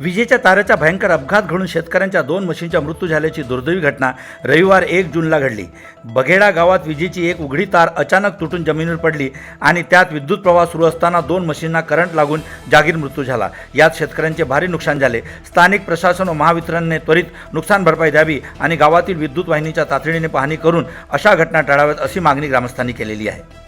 विजेच्या ताराचा भयंकर अपघात घडून शेतकऱ्यांच्या दोन म्हशींचा मृत्यू झाल्याची दुर्दैवी घटना रविवार एक जूनला घडली. बघेडा गावात विजेची एक उघडी तार अचानक तुटून जमिनीवर पडली आणि त्यात विद्युत प्रवाह सुरू असताना दोन म्हशींना करंट लागून जागीर मृत्यू झाला. यात शेतकऱ्यांचे भारी नुकसान झाले. स्थानिक प्रशासन व महावितरणने त्वरित नुकसान भरपाई द्यावी आणि गावातील विद्युत वाहिनीच्या तातडीने पाहणी करून अशा घटना टाळाव्यात अशी मागणी ग्रामस्थांनी केलेली आहे.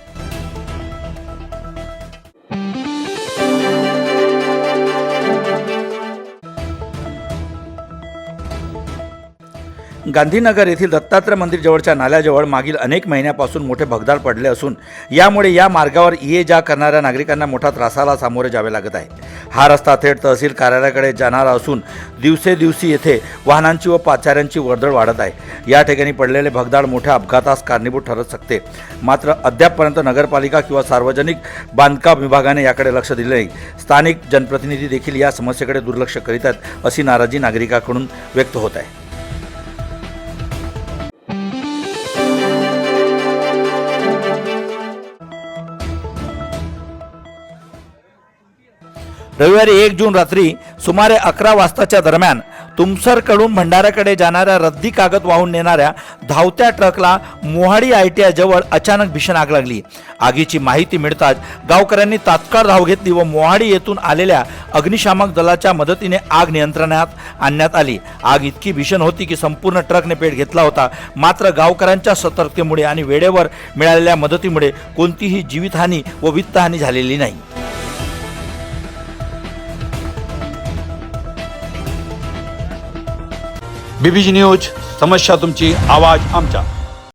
गांधीनगर येथील दत्तात्रय मंदिर जवळच्या नाल्याजवळ मागील अनेक महिन्यापासून मोठे भगदाड पडले असून यामुळे या मार्गावर ये जा करणाऱ्या नागरिकांना मोठा त्रासाला सामोरे जावे लागत आहे. हा रस्ता थेट तहसील कार्यालयाकडे जाणारा असून दिवसेदिवशी येथे वाहनांची व पाचाऱ्यांची वर्दळ वाढत आहे. या ठिकाणी पडलेले भगदाड मोठ्या अपघातास कारणीभूत ठरत शकते. मात्र अद्यापपर्यंत नगरपालिका किंवा सार्वजनिक बांधकाम विभागाने याकडे लक्ष दिले नाही. स्थानिक जनप्रतिनिधी देखील या समस्येकडे दुर्लक्ष करीत आहेत अशी नाराजी नागरिकांकडून व्यक्त होत आहे. रविवारी एक जून रात्री सुमारे अकरा वाजताच्या दरम्यान तुमसरकडून भंडाऱ्याकडे जाणाऱ्या रद्दी कागद वाहून नेणाऱ्या धावत्या ट्रकला मोहाडी आय टी आयजवळ अचानक भीषण आग लागली. आगीची माहिती मिळताच गावकऱ्यांनी तात्काळ धाव घेतली व मोहाडी येथून आलेल्या अग्निशामक दलाच्या मदतीने आग नियंत्रणात आणण्यात आली. आग इतकी भीषण होती की संपूर्ण ट्रकने पेट घेतला होता. मात्र गावकऱ्यांच्या सतर्कतेमुळे आणि वेळेवर मिळालेल्या मदतीमुळे कोणतीही जीवितहानी व वित्तहानी झालेली नाही. बीबीजी न्यूज समस्या तुमची आवाज आमचा.